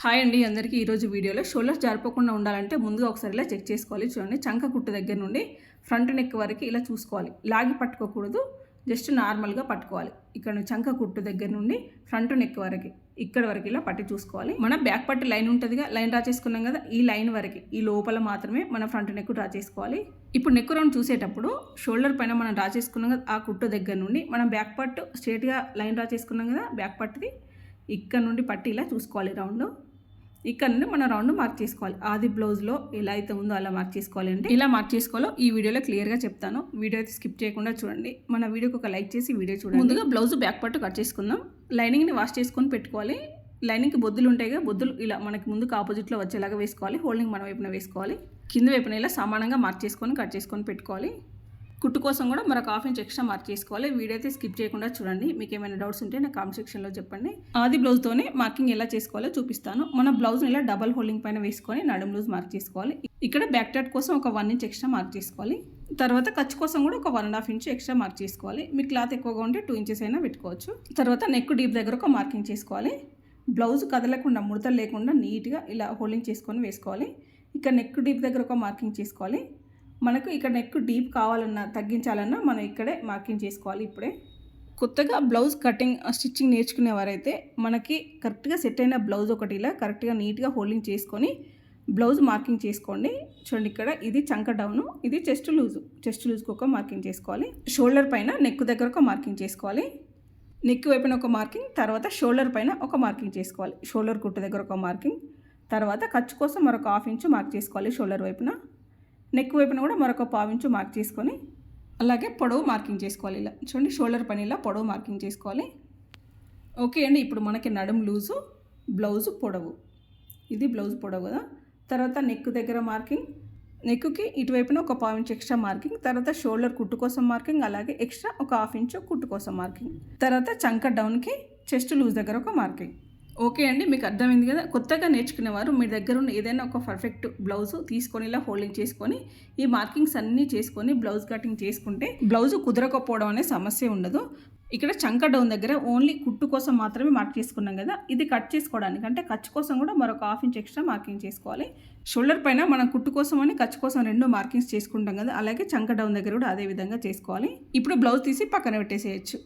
Hi అండి అందరికీ ఈరోజు వీడియోలో షోల్డర్స్ జారిపోకుండా ఉండాలంటే ముందుగా ఒకసారి ఇలా చెక్ చేసుకోవాలి. చూడండి చంక కుట్టు దగ్గర నుండి ఫ్రంట్ నెక్ వరకు ఇలా చూసుకోవాలి. లాగి పట్టుకోకూడదు జస్ట్ నార్మల్గా పట్టుకోవాలి. ఇక్కడ చంక కుట్టు దగ్గర నుండి ఫ్రంట్ నెక్ వరకు ఇక్కడ వరకు ఇలా పట్టి చూసుకోవాలి. మన బ్యాక్ పట్టు లైన్ ఉంటుందిగా లైన్ డ్రా చేసుకున్నాం కదా ఈ లైన్ వరకు ఈ లోపల మాత్రమే మన ఫ్రంట్ నెక్ డ్రా చేసుకోవాలి. ఇప్పుడు నెక్ రౌండ్ చూసేటప్పుడు షోల్డర్ పైన మనం డ్రా చేసుకున్నాం కదా ఆ కుట్టు దగ్గర నుండి మనం బ్యాక్ పట్టు స్ట్రేట్గా లైన్ డ్రా చేసుకున్నాం కదా బ్యాక్ పట్టుది ఇక్కడ నుండి పట్టి ఇలా చూసుకోవాలి రౌండ్. ఇక్కడ నుండి మనం రౌండ్ మార్క్ చేసుకోవాలి. ఆది బ్లౌజ్లో ఎలా అయితే ఉందో అలా మార్క్ చేసుకోవాలి అంటే ఇలా మార్క్ చేసుకోవాలో ఈ వీడియోలో క్లియర్గా చెప్తాను. వీడియో అయితే స్కిప్ చేయకుండా చూడండి. మన వీడియోకి ఒక లైక్ చేసి వీడియో చూడండి. ముందుగా బ్లౌజ్ బ్యాక్ పట్టు కట్ చేసుకుందాం. లైనింగ్ని వాష్ చేసుకొని పెట్టుకోవాలి. లైనింగ్కి బొద్దులు ఉంటాయి కదా బొద్దులు ఇలా మనకి ముందుకు ఆపోజిట్లో వచ్చేలాగా వేసుకోవాలి. హోల్డింగ్ మన వైపున వేసుకోవాలి. కింద వైపున ఇలా సమానంగా మార్క్ చేసుకొని కట్ చేసుకొని పెట్టుకోవాలి. కుట్టు కోసం కూడా మరొక హాఫ్ ఇంచ్ ఎక్స్ట్రా మార్క్ చేసుకోవాలి. వీడియో అయితే స్కిప్ చేయకుండా చూడండి. మీకు ఏమైనా డౌట్స్ ఉంటే నా కామెంట్ సెక్షన్లో చెప్పండి. ఆది బ్లౌజ్తోనే మార్కింగ్ ఎలా చేసుకోవాలో చూపిస్తాను. మన బ్లౌజ్ని ఇలా డబల్ హోల్డింగ్ పైన వేసుకొని నడుము లూజ్ మార్క్ చేసుకోవాలి. ఇక్కడ బ్యాక్ టాట్ కోసం ఒక వన్ ఇంచ్ ఎక్స్ట్రా మార్క్ చేసుకోవాలి. తర్వాత ఖర్చు కోసం కూడా ఒక one and half inch extra mark చేసుకోవాలి. మీ క్లాత్ ఎక్కువగా ఉంటే టూ ఇంచెస్ అయినా పెట్టుకోవచ్చు. తర్వాత నెక్ డీప్ దగ్గర ఒక మార్కింగ్ చేసుకోవాలి. బ్లౌజ్ కదలకుండా ముడతలు లేకుండా నీట్గా ఇలా హోల్డింగ్ చేసుకొని వేసుకోవాలి. ఇక్కడ నెక్ డీప్ దగ్గర ఒక మార్కింగ్ చేసుకోవాలి. మనకు ఇక్కడ నెక్ డీప్ కావాలన్నా తగ్గించాలన్నా మనం ఇక్కడే మార్కింగ్ చేసుకోవాలి ఇప్పుడే. కొత్తగా బ్లౌజ్ కటింగ్ స్టిచ్చింగ్ నేర్చుకునేవారైతే మనకి కరెక్ట్గా సెట్ అయిన బ్లౌజ్ ఒకటి ఇలా కరెక్ట్గా నీట్గా హోల్డింగ్ చేసుకొని బ్లౌజ్ మార్కింగ్ చేసుకోండి. చూడండి ఇక్కడ ఇది చంక డౌను ఇది చెస్ట్ లూజు చెస్ట్ లూజ్కి ఒక మార్కింగ్ చేసుకోవాలి. షోల్డర్ పైన నెక్ దగ్గర ఒక మార్కింగ్ చేసుకోవాలి. నెక్ వైపున ఒక మార్కింగ్ తర్వాత షోల్డర్ పైన ఒక మార్కింగ్ చేసుకోవాలి. షోల్డర్ గుట్టు దగ్గర ఒక మార్కింగ్ తర్వాత ఖర్చు కోసం మరొక హాఫ్ ఇంచు మార్క్ చేసుకోవాలి షోల్డర్ వైపున. నెక్ వైపున కూడా మరొక పావించు మార్క్ చేసుకొని అలాగే పొడవు మార్కింగ్ చేసుకోవాలి. ఇలా చూడండి షోల్డర్ పని ఇలా పొడవు మార్కింగ్ చేసుకోవాలి. ఓకే అండి ఇప్పుడు మనకి నడుము లూజు బ్లౌజు పొడవు. ఇది బ్లౌజ్ పొడవు కదా. తర్వాత నెక్ దగ్గర మార్కింగ్ నెక్కి ఇటువైపున ఒక పావు ఇంచ్ ఎక్స్ట్రా మార్కింగ్ తర్వాత షోల్డర్ కుట్టు కోసం మార్కింగ్ అలాగే ఎక్స్ట్రా ఒక హాఫ్ ఇంచ్ కుట్టు కోసం మార్కింగ్ తర్వాత చంక డౌన్కి చెస్ట్ లూజ్ దగ్గర ఒక మార్కింగ్ ఓకే అండి మీకు అర్థమైంది కదా? కొత్తగా నేర్చుకునేవారు మీ దగ్గర ఉన్న ఏదైనా ఒక పర్ఫెక్ట్ బ్లౌజ్ తీసుకొని ఇలా హోల్డింగ్ చేసుకొని ఈ మార్కింగ్స్ అన్నీ చేసుకొని బ్లౌజ్ కటింగ్ చేసుకుంటే బ్లౌజ్ కుదరకపోవడం అనే సమస్య ఉండదు. ఇక్కడ చంక డౌన్ దగ్గర ఓన్లీ కుట్టు కోసం మాత్రమే మార్క్ చేసుకున్నాం కదా? ఇది కట్ చేసుకోవడానికి అంటే ఖర్చు కోసం కూడా మరొక హాఫ్ ఇంచ్ ఎక్స్ట్రా మార్కింగ్ చేసుకోవాలి. షోల్డర్ పైన మనం కుట్టు కోసం అని ఖర్చు కోసం రెండు మార్కింగ్స్ చేసుకుంటాం కదా? అలాగే చంక డౌన్ దగ్గర కూడా అదే విధంగా చేసుకోవాలి. ఇప్పుడు బ్లౌజ్ తీసి పక్కన పెట్టేసేయచ్చు.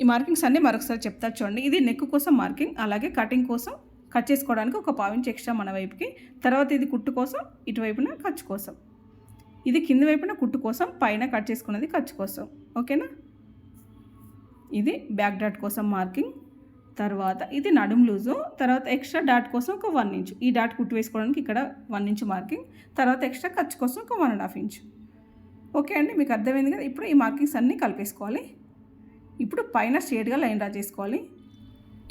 ఈ మార్కింగ్స్ అన్నీ మరొకసారి చెప్తా చూడండి. ఇది నెక్ కోసం మార్కింగ్ అలాగే కటింగ్ కోసం కట్ చేసుకోవడానికి ఒక పావించి ఎక్స్ట్రా మన వైపుకి. తర్వాత ఇది కుట్టు కోసం ఇటువైపున ఖర్చు కోసం. ఇది కింది వైపున కుట్టు కోసం పైన కట్ చేసుకున్నది ఖర్చు కోసం. ఓకేనా ఇది బ్యాక్ డాట్ కోసం మార్కింగ్ తర్వాత ఇది నడుము లూజు. తర్వాత ఎక్స్ట్రా డాట్ కోసం ఒక వన్ ఇంచ్ ఈ డాట్ కుట్టు వేసుకోవడానికి ఇక్కడ వన్ ఇంచ్ మార్కింగ్ తర్వాత ఎక్స్ట్రా ఖర్చు కోసం ఒక one and half inch okay అండి? మీకు అర్థమైంది కదా? ఇప్పుడు ఈ మార్కింగ్స్ అన్నీ కలిపేసుకోవాలి. ఇప్పుడు పైన స్ట్రేట్గా లైన్ డ్రా చేసుకోవాలి.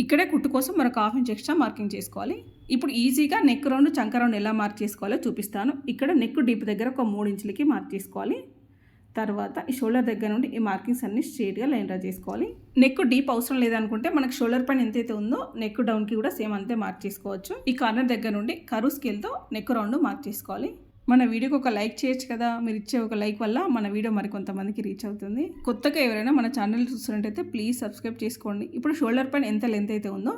ఇక్కడే కుట్టు కోసం మరొక హాఫ్ ఇంచ్ ఎక్స్ట్రా మార్కింగ్ చేసుకోవాలి. ఇప్పుడు ఈజీగా నెక్ రౌండ్ చంక రౌండ్ ఎలా మార్క్ చేసుకోవాలో చూపిస్తాను. ఇక్కడ నెక్ డీప్ దగ్గర ఒక మూడు ఇంచులకి మార్క్ చేసుకోవాలి. తర్వాత ఈ షోల్డర్ దగ్గర నుండి ఈ మార్కింగ్స్ అన్ని స్ట్రేట్గా లైన్ డ్రా చేసుకోవాలి. నెక్ డీప్ అవసరం లేదనుకుంటే మనకు షోల్డర్ పైన ఎంతైతే ఉందో నెక్ డౌన్కి కూడా సేమ్ అంతే మార్క్ చేసుకోవచ్చు. ఈ కార్నర్ దగ్గర నుండి కరువు స్కేల్తో నెక్ రౌండ్ మార్క్ చేసుకోవాలి. మన వీడియోకి ఒక లైక్ చేయొచ్చు కదా. మీరు ఇచ్చే ఒక లైక్ వల్ల మన వీడియో మరికొంతమందికి రీచ్ అవుతుంది. కొత్తగా ఎవరైనా మన ఛానల్ చూస్తున్నట్టయితే ప్లీజ్ సబ్స్క్రైబ్ చేసుకోండి. ఇప్పుడు షోల్డర్ పైన ఎంత లెంత్ అయితే ఉందో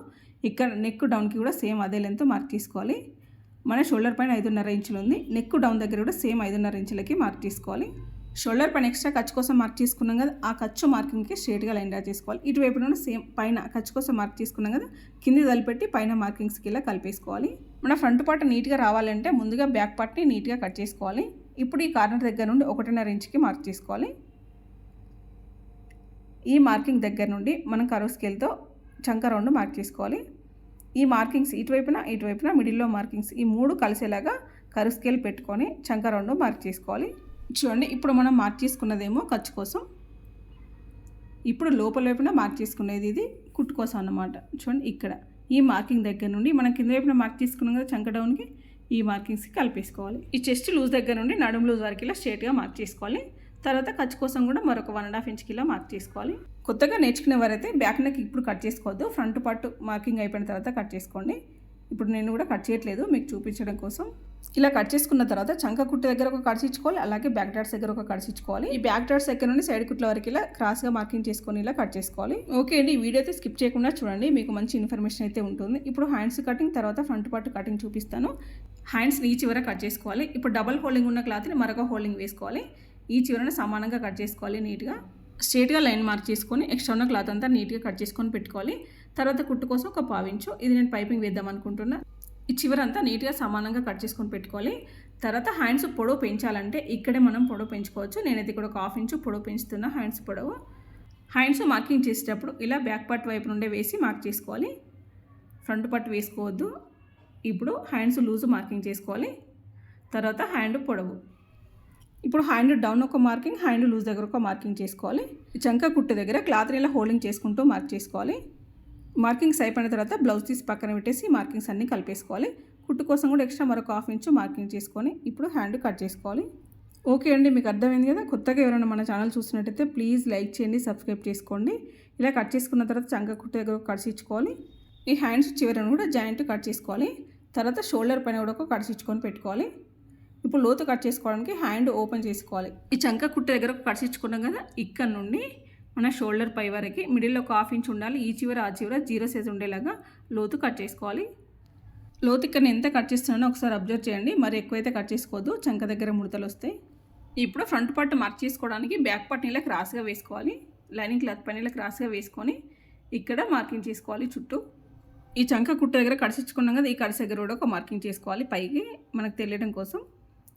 ఇక్కడ నెక్ డౌన్కి కూడా సేమ్ అదే లెంత్ మార్క్ చేసుకోవాలి మన షోల్డర్ పైన ఐదున్నర ఇంచులు ఉంది. నెక్ డౌన్ దగ్గర కూడా సేమ్ ఐదున్నర ఇంచులకి మార్క్ చేసుకోవాలి షోల్డర్ పైన ఎక్స్ట్రా ఖర్చు కోసం మార్క్ చేసుకున్నాం కదా. ఆ ఖర్చు మార్కింగ్కి స్ట్రేట్గా లైన్ డ్రా చేసుకోవాలి. ఇటువైపు సేమ్ పైన ఖర్చు కోసం మార్క్ తీసుకున్నాం కదా. కింది తలిపెట్టి పైన మార్కింగ్స్కి ఇలా కలిపేసుకోవాలి. మన ఫ్రంట్ పార్ట్ నీట్గా రావాలంటే ముందుగా బ్యాక్ పార్ట్ని నీట్గా కట్ చేసుకోవాలి. ఇప్పుడు ఈ కార్నర్ దగ్గర నుండి ఒకటిన్నర ఇంచుకి మార్క్ చేసుకోవాలి. ఈ మార్కింగ్ దగ్గర నుండి మనం కరువు స్కేల్తో చంక రౌండ్ మార్క్ చేసుకోవాలి. ఈ మార్కింగ్స్ ఇటువైపున ఇటువైపున మిడిల్లో మార్కింగ్స్ ఈ మూడు కలిసేలాగా కరువు స్కేల్ పెట్టుకొని చంక రౌండ్ మార్క్ చేసుకోవాలి. చూడండి ఇప్పుడు మనం మార్క్ చేసుకున్నదేమో ఖర్చు కోసం. ఇప్పుడు లోపల వైపున మార్క్ చేసుకునేది ఇది కుట్టు కోసం అన్నమాట. చూడండి ఇక్కడ. ఈ మార్కింగ్ దగ్గర నుండి మనం కింద వైపున మార్క్ తీసుకున్నాం కదా చంక డౌన్కి ఈ మార్కింగ్స్కి కలిపేసుకోవాలి. ఈ చెస్ట్ లూజ్ దగ్గర నుండి నడుము లూజ్ వరకు ఇలా స్ట్రేట్గా మార్క్ చేసుకోవాలి. తర్వాత ఖర్చు కోసం కూడా మరొక వన్ అండ్ హాఫ్ ఇంచ్కి ఇలా మార్క్ చేసుకోవాలి. కొత్తగా నేర్చుకునేవారైతే బ్యాక్ నెక్ ఇప్పుడు కట్ చేసుకోవద్దు ఫ్రంట్ పార్ట్ మార్కింగ్ అయిపోయిన తర్వాత కట్ చేసుకోండి. ఇప్పుడు నేను కూడా కట్ చేయట్లేదు మీకు చూపించడం కోసం. ఇలా కట్ చేసుకున్న తర్వాత చంక కుట్టు దగ్గర ఒక కడిచిచ్చుకోవాలి అలాగే బ్యాక్ డాట్స్ దగ్గర ఒక కడిచిచ్చుకోవాలి ఈ బ్యాక్ డాట్స్ దగ్గర నుండి సైడ్ కుట్ల వరకు ఇలా క్రాస్గా మార్కింగ్ చేసుకొని ఇలా కట్ చేసుకోవాలి. ఓకే అండి ఈ వీడియో అయితే స్కిప్ చేయకుండా చూడండి మీకు మంచి ఇన్ఫర్మేషన్ అయితే ఉంటుంది. ఇప్పుడు హ్యాండ్స్ కటింగ్ తర్వాత ఫ్రంట్ పార్ట్ కటింగ్ చూపిస్తాను. హ్యాండ్స్ ఈ చివర కట్ చేసుకోవాలి. ఇప్పుడు డబల్ హోల్డింగ్ ఉన్న క్లాత్ని మరొక హోల్డింగ్ వేసుకోవాలి. ఈ చివరను సమానంగా కట్ చేసుకోవాలి నీట్గా స్ట్రేట్గా లైన్ మార్క్ చేసుకొని ఎక్స్ట్రా ఉన్న క్లాత్ అంతా నీట్గా కట్ చేసుకొని పెట్టుకోవాలి. తర్వాత కుట్టు కోసం ఒక పావించు ఇది నేను పైపింగ్ వేద్దాం అనుకుంటున్నా. ఈ చివరంతా నీట్గా సమానంగా కట్ చేసుకొని పెట్టుకోవాలి. తర్వాత హ్యాండ్స్ పొడవు పెంచాలంటే ఇక్కడే మనం పొడవు పెంచుకోవచ్చు. నేనైతే ఇక్కడ ఒక హాఫ్ ఇంచు పొడవు పెంచుతున్నా హ్యాండ్స్ పొడవు. హ్యాండ్స్ మార్కింగ్ చేసేటప్పుడు ఇలా బ్యాక్ పార్ట్ వైపు నుండే వేసి మార్క్ చేసుకోవాలి. ఫ్రంట్ పార్ట్ వేసుకోవద్దు. ఇప్పుడు హ్యాండ్స్ లూజ్ మార్కింగ్ చేసుకోవాలి. తర్వాత హ్యాండ్ పొడవు. ఇప్పుడు హ్యాండ్ డౌన్ ఒక మార్కింగ్ హ్యాండ్ లూజ్ దగ్గర ఒక మార్కింగ్ చేసుకోవాలి. చంక కుట్టు దగ్గర క్లాత్ని ఇలా హోల్డింగ్ చేసుకుంటూ మార్క్ చేసుకోవాలి. మార్కింగ్స్ అయిపోయిన తర్వాత బ్లౌజ్ తీసి పక్కన పెట్టేసి మార్కింగ్స్ అన్నీ కలిపేసుకోవాలి. కుట్టు కోసం కూడా ఎక్స్ట్రా మరొక హాఫ్ ఇంచు మార్కింగ్ చేసుకొని ఇప్పుడు హ్యాండ్ కట్ చేసుకోవాలి. ఓకే అండి మీకు అర్థమైంది కదా? కొత్తగా ఎవరైనా మన ఛానల్ చూసినట్టయితే ప్లీజ్ లైక్ చేయండి సబ్స్క్రైబ్ చేసుకోండి. ఇలా కట్ చేసుకున్న తర్వాత చంక కుట్టు దగ్గర కడిచిచ్చుకోవాలి ఈ హ్యాండ్స్ చివరను కూడా జాయింట్ కట్ చేసుకోవాలి. తర్వాత షోల్డర్ పైన కూడా ఒక కడిచిచ్చుకొని పెట్టుకోవాలి. ఇప్పుడు లోతు కట్ చేసుకోవడానికి హ్యాండ్ ఓపెన్ చేసుకోవాలి. ఈ చంక కుట్టు దగ్గర కడిచిచ్చుకున్నాం కదా ఇక్కడ నుండి మన షోల్డర్ పై వరకు మిడిల్లో ఒక హాఫ్ ఇంచ్ ఉండాలి ఈ చివర ఆ చివర జీరో సైజ్ ఉండేలాగా లోతు కట్ చేసుకోవాలి. లోతు ఇక్కడ ఎంత కట్ చేస్తున్నానో ఒకసారి అబ్జర్వ్ చేయండి మరి ఎక్కువైతే కట్ చేసుకోవద్దు చంక దగ్గర ముడతలు వస్తాయి. ఇప్పుడు ఫ్రంట్ పార్ట్ మార్క్ చేసుకోవడానికి బ్యాక్ పార్ట్ ఇలా క్రాస్గా వేసుకోవాలి లైనింగ్ క్లాత్ పైన ఇలా క్రాస్గా వేసుకొని ఇక్కడ మార్కింగ్ చేసుకోవాలి చుట్టూ. ఈ చంక కుట్టు దగ్గర కడిచిచ్చుకున్నాం కదా ఈ కడిసి దగ్గర కూడా ఒక మార్కింగ్ చేసుకోవాలి పైకి మనకు తెలియడం కోసం.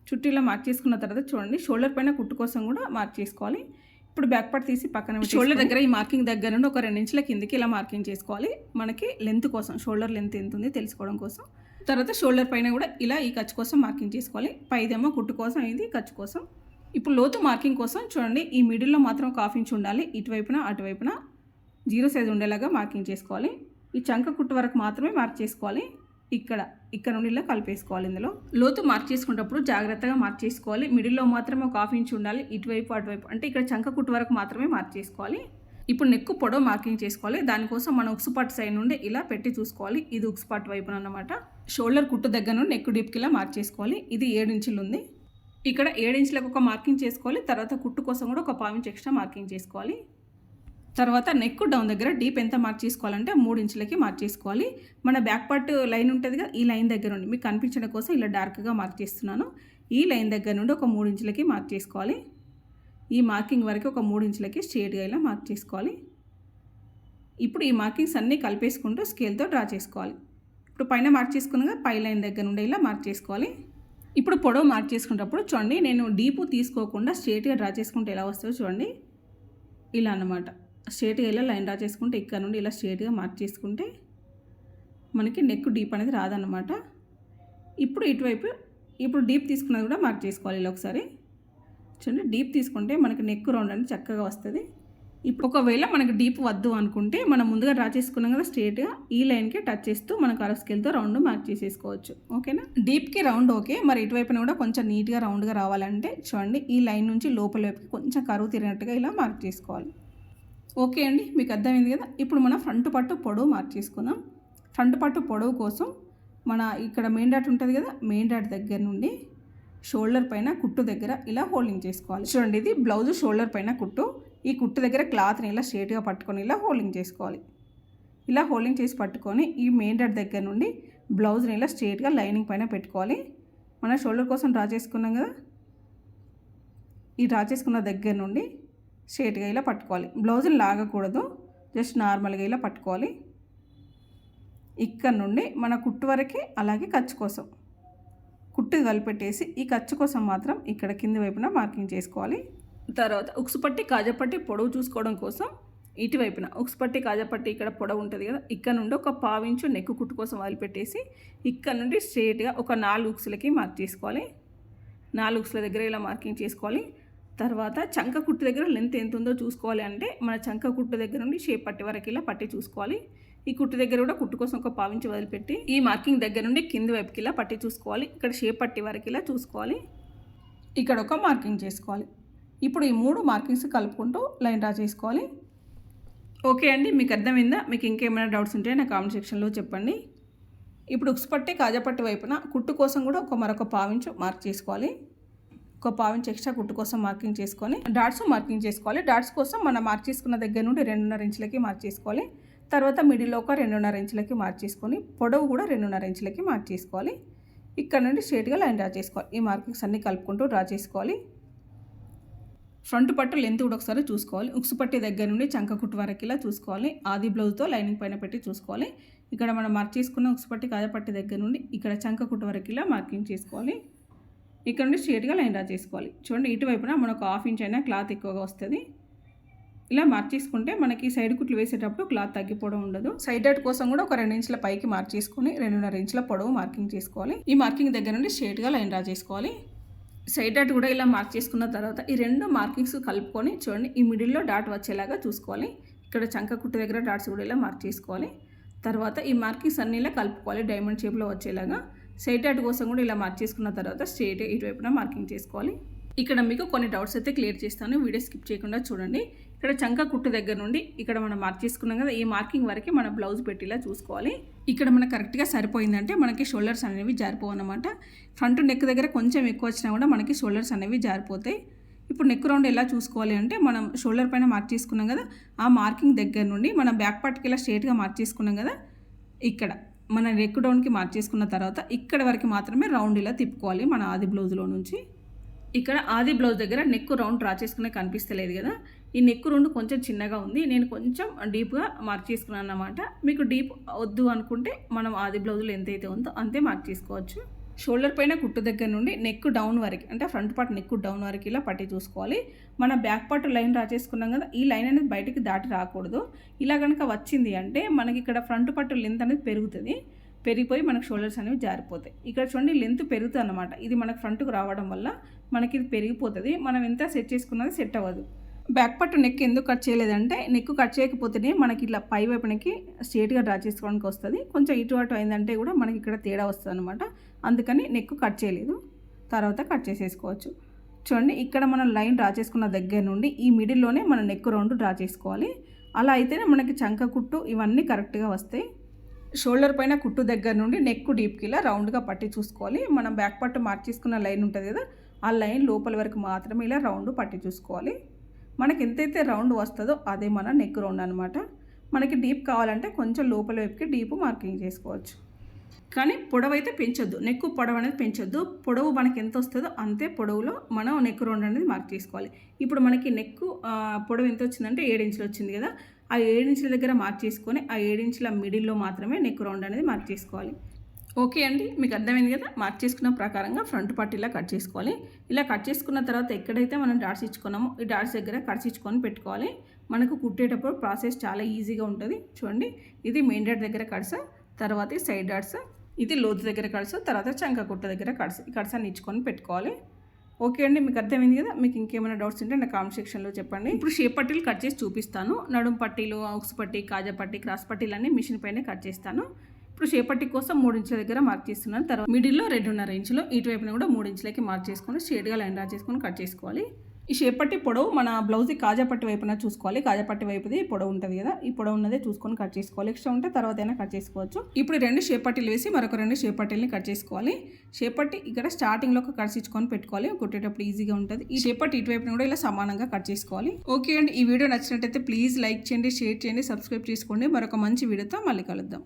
చుట్టూ ఇలా మార్క్ చేసుకున్న తర్వాత చూడండి షోల్డర్ పైన కుట్టు కోసం కూడా మార్క్ చేసుకోవాలి ఇప్పుడు బ్యాక్ పార్ట్ తీసి పక్కన షోల్డర్ దగ్గర ఈ మార్కింగ్ దగ్గర నుండి ఒక రెండు ఇంచుల కిందికి ఇలా మార్కింగ్ చేసుకోవాలి. మనకి లెంత్ కోసం షోల్డర్ లెంత్ ఎంత ఉంది తెలుసుకోవడం కోసం. తర్వాత షోల్డర్ పైన కూడా ఇలా ఈ ఖర్చు కోసం మార్కింగ్ చేసుకోవాలి. పైదేమో కుట్టు కోసం ఇది ఖర్చు కోసం. ఇప్పుడు లోతు మార్కింగ్ కోసం చూడండి ఈ మిడిల్లో మాత్రం ఒక హాఫ్ ఇంచ్ ఉండాలి. ఇటువైపున అటువైపున జీరో సైజ్ ఉండేలాగా మార్కింగ్ చేసుకోవాలి. ఈ చంక కుట్టు వరకు మాత్రమే మార్క్ చేసుకోవాలి. ఇక్కడ ఇక్కడ నుండి ఇలా కలిపేసుకోవాలి ఇందులో. లోతు మార్క్ చేసుకునేటప్పుడు జాగ్రత్తగా మార్క్ చేసుకోవాలి. మిడిల్లో మాత్రమే ఒక హాఫ్ ఇంచ్ ఉండాలి. ఇటువైపు అటువైపు అంటే ఇక్కడ చంక కుట్టు వరకు మాత్రమే మార్క్ చేసుకోవాలి. ఇప్పుడు నెక్కు పొడవు మార్కింగ్ చేసుకోవాలి. దానికోసం మనం ఉక్సుపాటు సైడ్ నుండి ఇలా పెట్టి చూసుకోవాలి. ఇది ఉక్సుపాటు వైపున అనమాట షోల్డర్ కుట్టు దగ్గర నుండి నెక్కు డీప్కి ఇలా మార్క్ చేసుకోవాలి. ఇది ఏడించులు ఉంది. ఇక్కడ ఏడించులకు ఒక మార్కింగ్ చేసుకోవాలి. తర్వాత కుట్టు కోసం కూడా ఒక పావించ్ ఎక్స్ట్రా మార్కింగ్ చేసుకోవాలి. తర్వాత నెక్ డౌన్ దగ్గర డీప్ ఎంత మార్క్ చేసుకోవాలంటే మూడు ఇంచులకి మార్క్ చేసుకోవాలి. మన బ్యాక్ పార్ట్ లైన్ ఉంటుంది కదా ఈ లైన్ దగ్గర నుండి మీకు కనిపించడం కోసం ఇలా డార్క్గా మార్క్ చేస్తున్నాను. ఈ లైన్ దగ్గర నుండి ఒక మూడు ఇంచులకి మార్క్ చేసుకోవాలి. ఈ మార్కింగ్ వరకు ఒక మూడు ఇంచులకి స్ట్రేట్గా ఇలా మార్క్ చేసుకోవాలి. ఇప్పుడు ఈ మార్కింగ్స్ అన్నీ కలిపేసుకుంటూ స్కేల్తో డ్రా చేసుకోవాలి. ఇప్పుడు పైన మార్క్ చేసుకున్నగా పై లైన్ దగ్గర నుండి ఇలా మార్క్ చేసుకోవాలి. ఇప్పుడు పొడవు మార్క్ చేసుకునేటప్పుడు చూడండి నేను డీపు తీసుకోకుండా స్ట్రేట్గా డ్రా చేసుకుంటే ఎలా వస్తుందో చూడండి. ఇలా అన్నమాట. స్ట్రేట్గా ఇలా లైన్ డ్రా చేసుకుంటే ఇక్కడ నుండి ఇలా స్ట్రేట్గా మార్క్ చేసుకుంటే మనకి నెక్ డీప్ అనేది రాదన్నమాట. ఇప్పుడు ఇటువైపు ఇప్పుడు డీప్ తీసుకున్నది కూడా మార్క్ చేసుకోవాలి ఇలా ఒకసారి. చూడండి డీప్ తీసుకుంటే మనకి నెక్ రౌండ్ అనేది చక్కగా వస్తుంది. ఇప్పుడు ఒకవేళ మనకి డీప్ వద్దు అనుకుంటే మనం ముందుగా డ్రా చేసుకున్నాం కదా స్ట్రేట్గా ఈ లైన్కి టచ్ చేస్తూ మన కర స్కేల్తో రౌండ్ మార్క్ చేసేసుకోవచ్చు. ఓకేనా? డీప్కి రౌండ్ ఓకే మరి ఇటువైపున కూడా కొంచెం నీట్గా రౌండ్గా రావాలంటే చూడండి ఈ లైన్ నుంచి లోపల వైపుకి కొంచెం కరువు తిరిగినట్టుగా ఇలా మార్క్ చేసుకోవాలి. ఓకే అండి మీకు అర్థమైంది కదా? ఇప్పుడు మనం ఫ్రంట్ పట్టు పొడవు మార్చేసుకుందాం ఫ్రంట్ పట్టు పొడవు కోసం మన ఇక్కడ మెయిన్ డాట్ ఉంటుంది కదా మెయిన్ డాట్ దగ్గర నుండి షోల్డర్ పైన కుట్టు దగ్గర ఇలా హోల్డింగ్ చేసుకోవాలి. చూడండి ఇది బ్లౌజ్ షోల్డర్ పైన కుట్టు. ఈ కుట్టు దగ్గర క్లాత్ని ఇలా స్ట్రేట్గా పట్టుకొని ఇలా హోల్డింగ్ చేసుకోవాలి. ఇలా హోల్డింగ్ చేసి పట్టుకొని ఈ మెయిన్ డాట్ దగ్గర నుండి బ్లౌజ్ని ఇలా స్ట్రేట్గా లైనింగ్ పైన పెట్టుకోవాలి. మన షోల్డర్ కోసం డ్రా చేసుకున్నాం కదా? ఈ డ్రా చేసుకున్న దగ్గర నుండి స్ట్రేట్గా ఇలా పట్టుకోవాలి. బ్లౌజులు లాగకూడదు. జస్ట్ నార్మల్గా ఇలా పట్టుకోవాలి. ఇక్కడ నుండి మన కుట్టు వరకే అలాగే ఖర్చు కోసం. కుట్టు కలిపెట్టేసి ఈ ఖర్చు కోసం మాత్రం ఇక్కడ కింది వైపున మార్కింగ్ చేసుకోవాలి. తర్వాత ఉక్సుపట్టి కాజపట్టి పొడవు చూసుకోవడం కోసం ఇటువైపున ఉక్సుపట్టి కాజపట్టి ఇక్కడ పొడవు ఉంటుంది కదా ఇక్కడ నుండి ఒక పావించు నెక్ కుట్టు కోసం వదిలిపెట్టేసి ఇక్కడ నుండి స్ట్రేట్గా ఒక నాలుగు ఉక్సులకి మార్క్ చేసుకోవాలి. నాలుగు ఉక్సుల దగ్గర ఇలా మార్కింగ్ చేసుకోవాలి. తర్వాత చంక కుట్టు దగ్గర లెంత్ ఎంత ఉందో చూసుకోవాలి అంటే మన చంక కుట్టు దగ్గర నుండి షేప్ పట్టి వరకు ఇలా పట్టి చూసుకోవాలి. ఈ కుట్టు దగ్గర కూడా కుట్టు కోసం ఒక పావించి వదిలిపెట్టి ఈ మార్కింగ్ దగ్గర నుండి కింది వైపుకి ఇలా పట్టి చూసుకోవాలి. ఇక్కడ షేప్ పట్టి వరకు ఇలా చూసుకోవాలి. ఇక్కడ ఒక మార్కింగ్ చేసుకోవాలి. ఇప్పుడు ఈ మూడు మార్కింగ్స్ కలుపుకుంటూ లైన్ డ్రా చేసుకోవాలి. ఓకే అండి మీకు అర్థమైందా? మీకు ఇంకేమైనా డౌట్స్ ఉంటే నా కామెంట్ సెక్షన్లో చెప్పండి. ఇప్పుడు ఉక్స్ పట్టి కాజాపట్టి వైపున కుట్టు కోసం కూడా ఒక మరొక పావించు మార్క్ చేసుకోవాలి. ఒక పావించు ఎక్స్ట్రా కుట్టు కోసం మార్కింగ్ చేసుకొని డాట్స్ మార్కింగ్ చేసుకోవాలి. డాట్స్ కోసం మనం మార్క్ చేసుకున్న దగ్గర నుండి రెండున్నర ఇంచులకి మార్క్ చేసుకోవాలి. తర్వాత మిడిల్లో ఒక రెండున్నర ఇంచులకి మార్క్ చేసుకొని పొడవు కూడా రెండున్నర ఇంచులకి మార్క్ చేసుకోవాలి. ఇక్కడ నుండి స్ట్రేట్గా లైన్ డ్రా చేసుకోవాలి. ఈ మార్కింగ్స్ అన్నీ కలుపుకుంటూ డ్రా చేసుకోవాలి. ఫ్రంట్ పట్టు లెంత్ కూడా ఒకసారి చూసుకోవాలి. ఉక్సు పట్టి దగ్గర నుండి చంక కుట్టు వరకు ఇలా చూసుకోవాలి. ఆది బ్లౌజ్తో లైనింగ్ పైన పెట్టి చూసుకోవాలి. ఇక్కడ మనం మార్క్ చేసుకున్న ఉక్సు పట్టి కాజపట్టి దగ్గర నుండి ఇక్కడ చంక కుట్టు వరకు ఇలా మార్కింగ్ చేసుకోవాలి. ఇక్కడ నుండి స్ట్రేట్గా లైన్ డ్రా చేసుకోవాలి. చూడండి ఇటువైపున మనకు హాఫ్ ఇంచ్ అయినా క్లాత్ ఎక్కువగా వస్తుంది. ఇలా మార్చేసుకుంటే మనకి సైడ్ కుట్లు వేసేటప్పుడు క్లాత్ తగ్గిపోవడం ఉండదు. సైడ్ డాట్ కోసం కూడా ఒక రెండు ఇంచుల పైకి మార్చేసుకుని రెండున్నర ఇంచుల పొడవు మార్కింగ్ చేసుకోవాలి. ఈ మార్కింగ్ దగ్గర నుండి స్ట్రేట్గా లైన్ డ్రా చేసుకోవాలి. సైడ్ డాట్ కూడా ఇలా మార్క్ చేసుకున్న తర్వాత ఈ రెండు మార్కింగ్స్ కలుపుకొని చూడండి ఈ మిడిల్లో డాట్ వచ్చేలాగా చూసుకోవాలి. ఇక్కడ చంక కుట్టు దగ్గర డాట్స్ కూడా ఇలా మార్క్ చేసుకోవాలి. తర్వాత ఈ మార్కింగ్స్ అన్ని ఇలా కలుపుకోవాలి డైమండ్ షేప్లో వచ్చేలాగా. స్టేట్ అటు కోసం కూడా ఇలా మార్క్ చేసుకున్న తర్వాత స్టేట్ ఇటువైపున మార్కింగ్ చేసుకోవాలి. ఇక్కడ మీకు కొన్ని డౌట్స్ అయితే క్లియర్ చేస్తాను. వీడియో స్కిప్ చేయకుండా చూడండి. ఇక్కడ చంక కుట్టు దగ్గర నుండి ఇక్కడ మనం మార్క్ చేసుకున్నాం కదా ఈ మార్కింగ్ వరకు మన బ్లౌజ్ పెట్టేలా చూసుకోవాలి. ఇక్కడ మనకు కరెక్ట్గా సరిపోయిందంటే మనకి షోల్డర్స్ అనేవి జారిపోవు అనమాట ఫ్రంట్ నెక్ దగ్గర కొంచెం ఎక్కువ వచ్చినా కూడా మనకి షోల్డర్స్ అనేవి జారిపోతాయి. ఇప్పుడు నెక్ రౌండ్ ఎలా చూసుకోవాలి అంటే మనం షోల్డర్ పైన మార్క్ చేసుకున్నాం కదా ఆ మార్కింగ్ దగ్గర నుండి మనం బ్యాక్ పార్ట్కి ఇలా స్ట్రేట్గా మార్క్ చేసుకున్నాం కదా ఇక్కడ. మన నెక్ డౌన్కి మార్చేసుకున్న తర్వాత ఇక్కడ వరకు మాత్రమే రౌండ్ ఇలా తిప్పుకోవాలి మన ఆది బ్లౌజ్లో నుంచి. ఇక్కడ ఆది బ్లౌజ్ దగ్గర నెక్ రౌండ్ డ్రా చేసుకునే కనిపిస్తలేదు కదా. ఈ నెక్ రౌండ్ కొంచెం చిన్నగా ఉంది. నేను కొంచెం డీప్గా మార్క్ చేసుకున్నాను అన్నమాట మీకు డీప్ వద్దు అనుకుంటే మనం ఆది బ్లౌజ్లో ఎంతైతే ఉందో అంతే మార్క్ చేసుకోవచ్చు షోల్డర్ పైన కుట్టు దగ్గర నుండి నెక్ డౌన్ వరకు అంటే ఫ్రంట్ పార్ట్ నెక్ డౌన్ వరకు ఇలా పట్టి చూసుకోవాలి. మన బ్యాక్ పార్ట్ లైన్ డ్రా చేసుకున్నాం కదా ఈ లైన్ అనేది బయటికి దాటి రాకూడదు. ఇలా కనుక వచ్చింది అంటే మనకి ఇక్కడ ఫ్రంట్ పట్టు లెంత్ అనేది పెరుగుతుంది. పెరిగిపోయి మనకు షోల్డర్స్ అనేవి జారిపోతాయి. ఇక్కడ చూడండి లెంత్ పెరుగుతుంది అనమాట ఇది మనకు ఫ్రంట్కు రావడం వల్ల మనకి ఇది పెరిగిపోతుంది. మనం ఎంత సెట్ చేసుకున్నది సెట్ అవ్వదు. బ్యాక్ పట్టు నెక్ ఎందుకు కట్ చేయలేదంటే నెక్ కట్ చేయకపోతేనే మనకి ఇట్లా పై వైపునకి స్ట్రేట్గా డ్రా చేసుకోవడానికి వస్తుంది. కొంచెం ఇటు అటు అయిందంటే కూడా మనకి ఇక్కడ తేడా వస్తుంది అనమాట అందుకని నెక్ కట్ చేయలేదు. తర్వాత కట్ చేసేసుకోవచ్చు. చూడండి ఇక్కడ మనం లైన్ డ్రా చేసుకున్న దగ్గర నుండి ఈ మిడిల్లోనే మన నెక్ రౌండ్ డ్రా చేసుకోవాలి. అలా అయితేనే మనకి చంక కుట్టు ఇవన్నీ కరెక్ట్గా వస్తాయి. షోల్డర్ పైన కుట్టు దగ్గర నుండి నెక్ డీప్కి ఇలా రౌండ్గా పట్టి చూసుకోవాలి. మనం బ్యాక్ పట్టు మార్చేసుకున్న లైన్ ఉంటుంది కదా ఆ లైన్ లోపల వరకు మాత్రమే ఇలా రౌండ్ పట్టి చూసుకోవాలి. మనకి ఎంతైతే రౌండ్ వస్తుందో అదే మన నెక్ రౌండ్ అనమాట మనకి డీప్ కావాలంటే కొంచెం లోపల వైపుకి డీప్ మార్కింగ్ చేసుకోవచ్చు. కానీ పొడవు అయితే పెంచొద్దు. నెక్కు పొడవు అనేది పెంచొద్దు. పొడవు మనకి ఎంత వస్తుందో అంతే పొడవులో మనం నెక్ రౌండ్ అనేది మార్క్ చేసుకోవాలి. ఇప్పుడు మనకి నెక్ పొడవు ఎంత వచ్చిందంటే ఏడు ఇంచులు వచ్చింది కదా. ఆ ఏడించుల దగ్గర మార్క్ చేసుకొని ఆ ఏడించుల మిడిల్లో మాత్రమే నెక్ రౌండ్ అనేది మార్క్ చేసుకోవాలి. ఓకే అండి మీకు అర్థమైంది కదా? మార్క్ చేసుకున్న ప్రకారంగా ఫ్రంట్ పార్ట్ ఇలా కట్ చేసుకోవాలి. ఇలా కట్ చేసుకున్న తర్వాత ఎక్కడైతే మనం డాట్స్ ఇచ్చుకున్నామో ఈ డాట్స్ దగ్గర కట్స్ ఇచ్చుకొని పెట్టుకోవాలి. మనకు కుట్టేటప్పుడు ప్రాసెస్ చాలా ఈజీగా ఉంటుంది. చూడండి ఇది మెయిన్ డాట్ దగ్గర కట్స్ తర్వాత సైడ్ డాట్స్ ఇది లోతు దగ్గర కట్స్ తర్వాత చంక కుట్ట దగ్గర కట్స్ ఈ కట్స్ అన్ని ఇచ్చుకొని పెట్టుకోవాలి. ఓకే అండి మీకు అర్థమైంది కదా? మీకు ఇంకేమైనా డౌట్స్ ఉంటే నా కామెంట్ సెక్షన్లో చెప్పండి. ఇప్పుడు షేప్ పట్టీలు కట్ చేసి చూపిస్తాను. నడుం పట్టీలు ఆక్స్ పట్టి కాజా పట్టి క్రాస్ పట్టీలు అన్నీ మిషన్ పైన కట్ చేస్తాను. ఇప్పుడు షేపట్టి కోసం మూడు ఇంచుల దగ్గర మార్క్ చేస్తున్నాను. తర్వాత మిడిల్లో రెండున్నర ఇంచులు ఇటువైపున కూడా మూడు ఇంచులకి మార్క్ చేసుకొని స్ట్రేట్గా లైన్ డ్రా చేసుకొని కట్ చేసుకోవాలి. ఈ షేపట్టి పొడవు మన బ్లౌజ్ కాజా పట్టి వైపున చూసుకోవాలి. కాజా పట్టి వైపుది పొడవు ఉంటుంది కదా ఈ పొడవు ఉన్నదే చూసుకొని కట్ చేసుకోవాలి. ఎక్స్ట్రా ఉంటే తర్వాత అయినా కట్ చేసుకోవచ్చు. ఇప్పుడు రెండు షేప్ వేసి మరొక రెండు షేప్ కట్ చేసుకోవాలి. షేపట్టి ఇక్కడ స్టార్టింగ్లో ఒక కట్స్ ఇచ్చుకొని పెట్టుకోవాలి. కొట్టేటప్పుడు ఈజీగా ఉంటుంది. ఈ షేపట్టి ఇటువైపున కూడా ఇలా సమానంగా కట్ చేసుకోవాలి. ఓకే అండి ఈ వీడియో నచ్చినట్టయితే ప్లీజ్ లైక్ చేయండి షేర్ చేయండి సబ్స్క్రైబ్ చేసుకోండి. మరొక మంచి వీడియోతో మళ్ళీ కలుద్దాం.